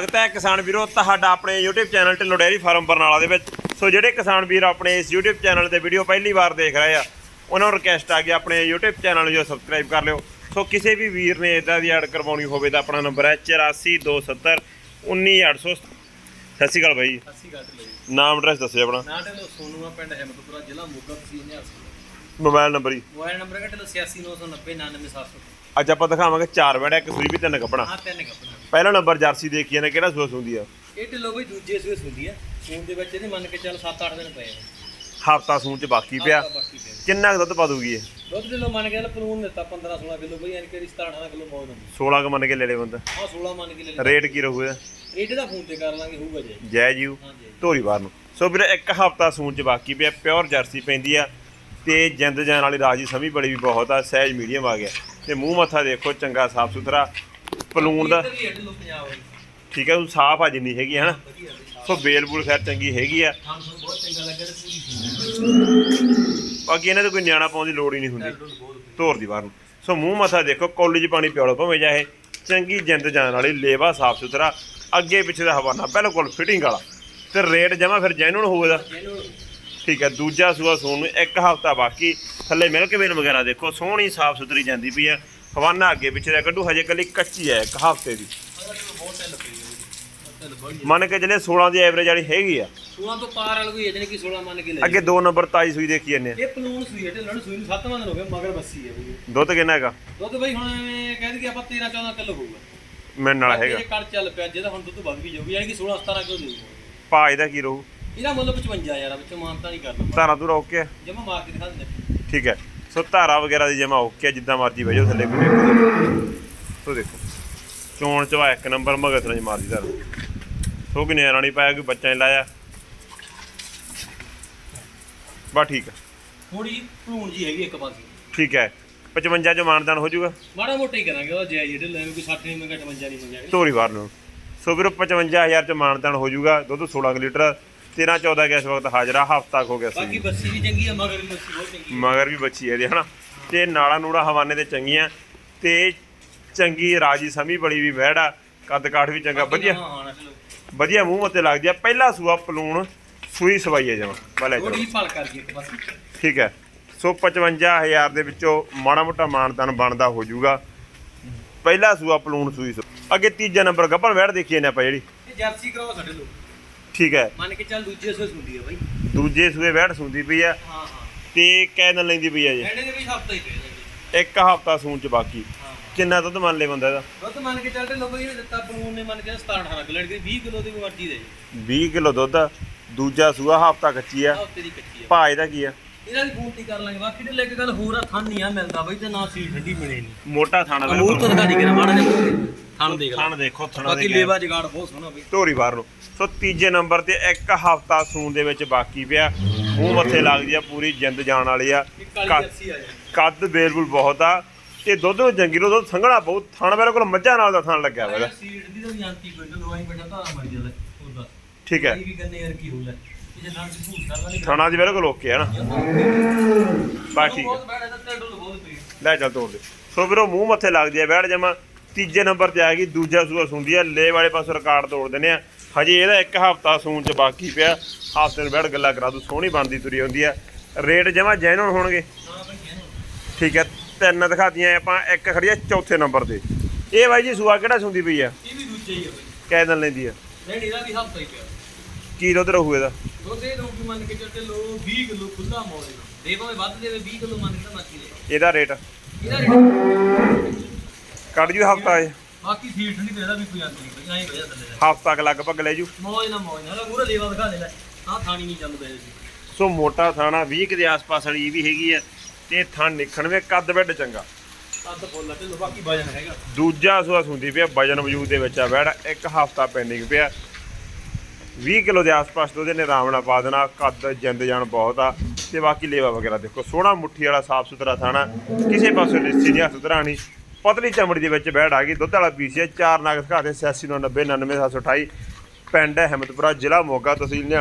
ਸਵਾਗਤ ਹੈ ਕਿਸਾਨ ਵੀਰੋ ਤੁਹਾਡਾ ਆਪਣੇ YouTube channel Dhillon dairy farm Barnala ਦੇ ਵਿੱਚ। ਸੋ ਜਿਹੜੇ ਕਿਸਾਨ ਵੀਰ ਆਪਣੇ ਇਸ YouTube ਚੈਨਲ ਤੇ ਵੀਡੀਓ ਪਹਿਲੀ ਵਾਰ ਦੇਖ ਰਹੇ ਆ ਉਹਨਾਂ ਨੂੰ ਰਿਕਵੈਸਟ ਆ ਗਿਆ ਆਪਣੇ YouTube ਚੈਨਲ ਨੂੰ ਜੋ ਸਬਸਕ੍ਰਾਈਬ ਕਰ ਲਿਓ। ਸੋ ਕਿਸੇ ਵੀ ਵੀਰ ਨੇ ਇਦਾਂ ਦੀ ਐਡ ਕਰਵਾਉਣੀ ਹੋਵੇ ਤਾਂ ਆਪਣਾ ਨੰਬਰ ਹੈ 8427 19800 ਸਤਿ ਸ਼੍ਰੀ ਅਕਾਲ ਬਾਈ ਅਸੀਂ ਗੱਲ ਲਈ ਨਾਮ ਐਡਰੈਸ ਦੱਸਿਓ ਆਪਣਾ। ਨਾ ਢਿੱਲੋਂ ਸੋਨੂਆ ਪਿੰਡ ਹਿੰਮਤਪੁਰਾ ਜ਼ਿਲ੍ਹਾ ਮੋਗਾ ਤਹਿਸੀਲ ਨਿਹਾਲ ਮੋਬਾਈਲ ਨੰਬਰ ਹੀ ਮੋਬਾਈਲ ਨੰਬਰ ਹੈ ਢਿੱਲੋਂ 86990 99700 ਅੱਜ ਆਪਾਂ ਦਿਖਾਵਾਂਗੇ ਚਾਰ ਵੜਾ ਇੱਕ ਸੂਈ ਵੀ ਤਿੰਨ ਕੱਪੜਾ। ਹਾਂ ਤਿੰਨ ਕੱਪੜਾ। ਪਹਿਲਾ ਨੰਬਰ ਜਰਸੀ ਦੇਖੀ ਨੇ ਕਿਹੜਾ ਸੂਸ ਹੁੰਦੀ ਆ? ਇਹ ਢਿੱਲੋਂ ਬਈ ਦੂਜੇ ਸੂਏ ਹੁੰਦੀ ਆ। ਸੂਣ ਦੇ ਵਿੱਚ ਇਹਦੇ ਮੰਨ ਕੇ ਚੱਲ 7-8 ਦਿਨ ਪਏ ਆ ਹਫਤਾ ਸੂਣ ਚ ਬਾਕੀ ਪਿਆ। ਆਹ ਬਾਕੀ ਪਏ ਕਿੰਨਾ ਕੁ ਦੁੱਧ ਪਾ ਦੂਗੀ ਇਹ? ਦੁੱਧ ਢਿੱਲੋਂ ਮੰਨ ਕੇ ਚੱਲ ਪਲੂਨ ਦਿੱਤਾ 15-16 ਕਿਲੋ ਬਈ ਯਾਨੀ ਕਿ 17-18 ਕਿਲੋ ਮੌਜ ਹੁੰਦੀ। 16 ਕ ਮੰਨ ਕੇ ਲੈ ਲੈ ਬੰਦਾ। ਆ 16 ਮੰਨ ਕੇ ਲੈ ਲੈ ਰੇਟ ਕੀ ਰਹੂਗਾ? ਰੇਟ ਦਾ ਫੋਨ ਤੇ ਕਰ ਲਾਂਗੇ ਹੋਊਗਾ ਜੇ। ਜੈ ਹਾਂਜੀ ਧੋਰੀ ਬਾਰ ਨੂੰ। ਸੋ ਵੀਰੇ ਇੱਕ ਹਫਤਾ ਸੂਣ ਚ ਬਾਕੀ ਪਿਆ ਪਿਓਰ ਜਰਸੀ ਪੈਂਦੀ ਆ। ਤੇ ਜਿੰਦ ਜਾਨ ਵਾਲੀ ਰਾਜੀ ਸਮੀ ਬੜੀ ਵੀ ਬਹੁਤ ਆ ਸਹਿਜ ਮੀਡੀਅਮ ਆ ਗਿਆ। ਤੇ ਮੂੰਹ ਮੱਥਾ ਦੇਖੋ ਚੰਗਾ ਸਾਫ਼ ਸੁਥਰਾ। ਪਲੂਣ ਦਾ। ਠੀਕ ਹੈ ਉਹ ਸਾਫ਼ ਆ ਜਿੰਨੀ ਹੈਗੀ ਹੈ ਬਈ ਸੋ ਬੇਲ ਬੂਲ ਖੈਰ ਚੰਗੀ ਹੈਗੀ ਆ। ਨੂੰ ਬਾਕੀ ਇਹਨਾਂ ਤੇ ਕੋਈ ਨਿਆਣਾ ਪਾਉਣ ਦੀ ਲੋੜ ਹੀ ਨਹੀਂ ਹੁੰਦੀ। ਧੋਰ ਦੀ ਬਾਹਰ ਨੂੰ। ਸੋ ਮੂੰਹ ਮੱਥਾ ਦੇਖੋ ਕਾਲਜ ਪਾਣੀ ਪਿਆਲੋ ਭਾਵੇਂ ਜਾਏ ਚੰਗੀ ਜਿੰਦ ਜਾਨ ਵਾਲੀ ਲੇਵਾ ਸਾਫ਼ ਸੁਥਰਾ ਅੱਗੇ ਪਿੱਛੇ ਦਾ ਹਵਾਨਾ ਬਿਲਕੁਲ ਫਿਟਿੰਗ ਵਾਲਾ। ਤੇ ਰੇਟ ਜਮਾ ਫਿਰ ਜੈਨੂਨ ਹੋਊਗਾ ਜਿਹਨੂੰ ਠੀਕ ਹੈ ਦੂਜਾ ਸੂਆ ਸੂਣ ਨੂੰ ਇੱਕ ਹਫਤਾ ਬਾਕੀ। ਥੱਲੇ ਮਿਲਕ ਵੇਲ ਵਗੈਰਾ ਦੇਖੋ ਸੋਹਣੀ ਸਾਫ਼ ਸੁਥਰੀ ਜਾਂਦੀ ਪਈ ਆ। ਹਵਾਨਾ ਅੱਗੇ ਪਿੱਛੇ ਦਾ ਕੱਢੂ ਹਜੇ ਕੱਲੀ ਕੱਚੀ ਹੈ ਇੱਕ ਹਫ਼ਤੇ ਦੀ। ਮੰਨ ਕੇ ਜਿਹੜੇ 16 ਦੀ ਐਵਰੇਜ ਵਾਲੀ ਹੈਗੀ ਆ। 16 ਤੋਂ ਪਾਰ ਵਾਲੀ ਕੋਈ ਜਿਹਨੇ ਕਿ 16 ਮੰਨ ਕੇ ਲੈ ਅੱਗੇ ਦੋ ਨੰਬਰ ਤਾਈ ਸੂਈ ਦੇਖੀ ਜਾਂਦੇ ਆ। ਇਹ ਪਲੂਣ ਸੂਈ ਹੈ ਢਿੱਲਣ ਸੂਈ ਨੂੰ 7ਵਾਂ ਦਿਨ ਹੋ ਗਿਆ ਮਗਰ ਬੱਸੀ ਹੈ ਬਈ। ਦੁੱਧ ਕਿੰਨਾ ਹੈਗਾ? ਦੁੱਧ ਬਈ ਹੁਣ ਕਹਿ ਦਈਏ ਆਪਾਂ 13 14 ਕਿਲੋ ਹੋਊਗਾ। ਮੇਰੇ ਨਾਲ ਹੈਗਾ। ਇਹ ਕੱਲ ਚੱਲ ਪਿਆ ਜਿਹਦਾ ਹੁਣ ਦੁੱਧ ਵੱਧ ਵੀ ਜਾਊਗੀ ਯਾਨੀ ਕਿ 16 17 ਕਿਲੋ ਦੇਊਗਾ। ਭਾ ਇਹਦਾ ਕੀ ਰਹੂ? ਇਹਦਾ ਮੁੱਲ 55 ਯਾਰ ਵਿੱਚੋਂ ਮਾਨਤਾ ਨਹੀਂ ਕਰਨਾ। ਧਾਰਾ ਤੂੰ ਓਕੇ ਜਮਾ ਮਾਰ ਕੇ ਦਿਖਾ ਦਿੰਦੇ ਠੀਕ ਹੈ। ਸੋ ਧਾਰਾ ਵਗੈਰਾ ਦੀ ਜਮਾ ਓਕੇ ਆ, ਜਿੱਦਾਂ ਮਰਜ਼ੀ ਵਜੋ ਥੱਲੇ ਕੋਈ ਦੇਖੋ ਸੋ ਦੇਖੋ ਚੋਣ ਚਵਾ ਇੱਕ ਨੰਬਰ ਮਗਰ ਤਰ੍ਹਾਂ ਮਾਰਦੀ ਧਾਰਾ। ਸੋ ਕਿ ਨਿਆਣਾ ਨਹੀਂ ਪਾਇਆ ਕੋਈ ਬੱਚਾ ਨਹੀਂ ਲਾਇਆ। ਬਾ ਠੀਕ ਆ। ਥੋੜੀ ਪਲੂਣ ਜੀ ਹੈਗੀ ਇੱਕ ਪਾਸੇ। ਠੀਕ ਹੈ। 55 ਚ ਮਾਨਦਾਨ ਹੋ ਜਾਊਗਾ। ਮਾੜਾ ਮੋਟਾ ਹੀ ਕਰਾਂਗੇ ਉਹ ਜਾਇਜ਼ ਢਿੱਲ ਐਵੇਂ ਕੋਈ 60 ਨਹੀਂ ਮੰਗਾ 55 ਨਹੀਂ ਮੰਗਿਆ। ਧੋਰੀ ਵਾਰ ਨੂੰ। ਸੋ ਵੀਰੋ 55000 ਚ ਮਾਨਦਾਨ ਹੋ ਜਾਊਗਾ। ਦੁੱਧ 16 ਕੁ ਲੀਟਰ। 13 14 ਕੇ ਇਸ ਵਕਤ ਹਾਜ਼ਰਾ ਹਫਤਾ ਹੋ ਗਿਆ ਬਾਕੀ ਸੀ ਬੱਸੀ ਵੀ ਚੰਗੀ ਆ ਮਗਰ ਵੀ ਬੱਸੀ ਬਹੁਤ ਚੰਗੀ ਮਗਰ ਵੀ ਬੱਚੀ ਹੈ ਇਹਦੇ ਹਨਾ? ਤੇ ਨਾਲਾ ਨੂੜਾ ਹਵਾਨੇ ਤੇ ਚੰਗੀਆਂ ਤੇ ਚੰਗੀ ਰਾਜੀ ਸਮੀ ਬੜੀ ਵੀ ਵਹਿੜ ਕੱਦ ਕਾਠ ਵੀ ਚੰਗਾ ਵਧੀਆ। ਹਾਂ ਚਲੋ। ਵਧੀਆ ਮੂੰਹ ਮੱਤੇ ਲੱਗਦੀ ਆ। ਪਹਿਲਾ ਸੂਆ ਪਲੂਣ ਸੂਈ ਸਵਾਈ ਹੈ ਜਮਾ ਬਲੇ ਥੋੜੀ ਭਲ ਕਰ ਗਈ ਇੱਕ ਪਾਸੇ। ਠੀਕ ਹੈ। ਸੋ 55000 ਦੇ ਵਿੱਚੋਂ ਮਾੜਾ ਮੋਟਾ ਮਾਨਤਨ ਬਣਦਾ ਹੋ ਜਾਊਗਾ। ਪਹਿਲਾ ਸੂਆ ਪਲੂਣ ਸੂਈ ਸੋ ਅੱਗੇ ਤੀਜਾ ਨੰਬਰ ਗੱਭਣ ਵਹਿੜ ਦੇਖੀਏ ਨੇ ਆਪਾਂ ਜਿਹੜੀ। ਇਹ ਜਰਸੀ ਕਰਾਓ ਸਾਡੇ ਲੋ ਠੀਕ ਹੈ। ਮੰਨ ਕੇ ਚੱਲ ਦੂਜੇ ਸੋਸ ਹੁੰਦੀ ਹੈ ਬਾਈ। ਦੂਜੇ ਸੂਏ ਵਹਿੜ ਸੁੰਦੀ ਪਈ ਆ। ਹਾਂ ਹਾਂ। ਤੇ ਦਿਨ ਲੈਂਦੀ ਪਈ ਆ ਜੀ। ਐਂਡੇ ਦੇ ਵੀ ਹਫਤਾ ਹੀ ਪਏ ਇੱਕ ਹਫਤਾ ਸੂਣ ਚ ਬਾਕੀ। ਕਿੰਨਾ ਦੁੱਧ ਮੰਨ ਲੈ ਬੰਦਾ ਇਹਦਾ? ਦੁੱਧ ਮੰਨ ਕੇ ਚੱਲਦੇ ਲੋਕ ਇਹਨੇ ਦਿੱਤਾ ਪਲੂਨ ਨੇ ਮੰਨ ਕੇ 17 18 ਕਿਲੋ ਦੀ 20 ਕਿਲੋ ਦੀ ਮਰਜ਼ੀ ਦੇ। 20 ਕਿਲੋ ਦੁੱਧ ਆ। ਦੂਜਾ ਸੂਆ ਹਫਤਾ ਕੱਚੀ ਆ। ਹਫ਼ਤੇ ਦੀ ਕੱਚੀ ਆ। ਭਾ ਇਹਦਾ ਕੀ ਆ? ਇਹਨਾਂ ਦੀ ਬੂਟੀ ਕਰ ਲਾਂਗੇ। ਬਾਕੀ ਤੇ ਲੈ ਕੇ ਗੱਲ ਹੋਰ ਆ ਥਣ ਨਹੀਂ ਆ ਮਿਲਦਾ ਬਈ ਤੇ ਨਾ ਸੀ ਠੰਡੀ ਮਿਲੇ ਨਹੀਂ ਮੋਟਾ ਥਾਣਾ ਅਮੂਲ ਤੋਂ ਦਿਖਾ ਦੀ ਕਿਰਾ ਮਾੜਾ ਜਿਹਾ ਥਣ ਦੇਖ ਲੈ। ਥਣ ਦੇਖੋ ਥਣਾ ਬਾਕੀ ਦੇ ਲੇਵਾ ਜਗਾੜ ਬਹੁਤ ਸੋਹਣਾ ਬਈ। ਧੋਰੀ ਬਾਹਰ ਨੂੰ। ਸੋ ਤੀਜੇ ਨੰਬਰ ਤੇ ਇੱਕ ਹਫਤਾ ਸੂਣ ਦੇ ਵਿੱਚ ਬਾਕੀ ਪਿਆ। ਮੂੰਹ ਮੱਥੇ ਲੱਗਦੀ ਆ ਪੂਰੀ ਜਿੰਦ ਜਾਣ ਵਾਲੀ ਆ। ਇੱਕ ਕਾਲੀ ਕੱਦ- ਜਰਸੀ ਆ ਜਾ ਕੱਦ ਬੇਲਬੁਲ ਬਹੁਤ ਆ। ਤੇ ਦੁੱਧ ਨੂੰ ਜੰਗੀ ਨੂੰ ਦੁੱਧ ਸੰਘਣਾ ਬਹੁਤ। ਥਣ ਬਿਲਕੁਲ ਮੱਝਾਂ ਨਾਲ ਦਾ ਥਣ ਲੱਗਿਆ ਹੋਇਆ। ਇਹਦਾ। ਸੀਡ ਦੀ ਤਾਂ ਜਾਂਤੀ ਕੋਈ ਲਵਾਈ ਬੈਠਾ ਤਾਂ ਮਰ ਜਾਂਦਾ ਉਹਦਾ। ਠੀਕ ਹੈ। ਇਹ ਵੀ ਗੰਨੇ ਯਾਰ ਕੀ ਜੇ ਲਾਂਗੇ ਥਣਾ ਦੀ ਬਿਲਕੁਲ ਓਕੇ ਆ ਨਾ। ਬਸ ਠੀਕ ਹੈ ਲੈ ਚੱਲ ਤੋੜ ਦੇ। ਸੋ ਵੀਰੋ ਮੂੰਹ ਮੱਥੇ ਲੱਗਦੀ ਆ ਬੈਠ ਜਮਾ ਤੀਜੇ ਨੰਬਰ ਤੇ ਆ ਗਈ ਦੂਜਾ ਸੂਆ ਸੁੰਦੀ ਆ ਲੇ ਵਾਲੇ ਪਾਸੋਂ ਰਿਕਾਰਡ ਤੋੜ ਦਿੰਦੇ ਆ। ਹਜੇ ਇਹਦਾ ਇੱਕ ਹਫਤਾ ਸੂਣ ਚ ਬਾਕੀ ਪਿਆ। ਹਫ਼ਤੇ ਨੂੰ ਬੈਠ ਗੱਲਾਂ ਕਰਾ ਦੂ ਸੋਹਣੀ ਬਣਦੀ ਤੁਰੀ ਹੁੰਦੀ ਆ। ਰੇਟ ਜਮਾ ਜੈਨੂਨ ਹੋਣਗੇ। ਹਾਂ ਠੀਕ ਹੈ ਤਿੰਨ ਦਿਖਾਤੀਆਂ ਆਪਾਂ ਇੱਕ ਖੜੀ ਆ ਚੌਥੇ ਨੰਬਰ ਤੇ। ਇਹ ਬਾਈ ਜੀ ਸੂਆ ਕਿਹੜਾ ਸੁੰਦੀ ਪਈ ਆ? ਇਹ ਵੀ ਦੂਜੇ ਹੀ ਆ ਬਈ। ਕਹਿ ਦਿਨ ਲੈਂਦੀ ਆ। ਨਹੀਂ ਇਹਦਾ ਵੀ ਹਫਤਾ ਹੀ ਪਿਆ। ਕੀ ਦੁੱਧ ਰਹੂ ਇਹਦਾ। ਦੁੱਧ ਇਹ ਲੋਕੀ ਮੰਨ ਕੇ ਚੱlte ਲੋ 20 ਕਿਲੋ ਖੁੱਲਾ ਮੋੜ ਦੇ ਭਾਵੇਂ ਵੱਧ ਦੇਵੇ 20 ਕਿਲੋ ਮੰਨ ਕੇ ਤਾਂ ਮੱਕੀ ਦੇ। ਇਹਦਾ ਰੇਟ। ਇਹਦਾ ਰੇਟ ਕੱਢ ਜੂ ਹਫਤਾ ਇਹ। ਬਾਕੀ ਸੀਟ ਤੇ ਇਹਦਾ ਵੀ ਕੋਈ ਅੰਤ ਨਹੀਂ ਐਂ ਵਜਾ ਥੱਲੇ। ਹਫਤਾ ਕ ਲਗਭਗ ਲੈ ਜੂ। ਮੌਜ ਨਾ ਮੌਜ ਨਾ ਮੂਰੇ ਲੇਵਾ ਦਿਖਾ ਦੇ ਲੈ। ਆਹ ਥਾਣੀ ਨਹੀਂ ਚੱਲਦਾ ਇਹ ਸੋ ਮੋਟਾ ਥਾਣਾ 20 ਕੁ ਦੇ ਆਸ-ਪਾਸ ਵਾਲੀ ਇਹ ਵੀ ਹੈਗੀ ਆ ਤੇ ਥਣ ਨਿਖਣਵੇਂ ਕੱਦ ਵੱਡ ਚੰਗਾ। ਕੱਦ ਫੁੱਲ ਤੇ ਬਾਕੀ ਵਜਨ ਹੈਗਾ। ਦੂਜਾ ਸੂਆ ਸੁੰਦੀ ਪਿਆ ਵਜਨ ਵਜੂਦ ਦੇ ਵਿੱਚ ਆ ਵੈੜ ਇੱਕ ਹਫਤਾ ਪੈਂਡਿੰਗ ਪਿਆ। 20 ਕਿਲੋ ਦੇ ਆਸ-ਪਾਸ ਉਹਦੇ ਨੇ ਆਰਾਮ ਨਾਲ ਪਾ ਦੇਣਾ, ਕੱਦ, ਜਿੰਦ ਜਾਨ ਬਹੁਤ ਆ। ਤੇ ਬਾਕੀ ਲੇਵਾ ਵਗੈਰਾ ਦੇਖੋ, ਸੋਹਣਾ ਮੁੱਠੀ ਵਾਲਾ ਸਾਫ਼ ਸੁਥਰਾ ਥਾਣਾ, ਕਿਸੇ ਪਾਸੇ ਲਿੱਸੀ ਨਹੀਂ, ਹੱਥ ਧਰਾਣੀ ਪਤਲੀ ਚਮੜੀ ਦੇ ਵਿੱਚ ਬੈੜ ਆ ਗਈ, ਦੁੱਧ ਵਾਲਾ ਪੀਸ ਹੈ, ਚਾਰ ਨਗ ਦਿਖਾਤੇ 8690 99 728 ਪਿੰਡ ਹੈ ਹਿੰਮਤਪੁਰਾ, ਜ਼ਿਲ੍ਹਾ ਮੋਗਾ, ਤਹਿਸੀਲ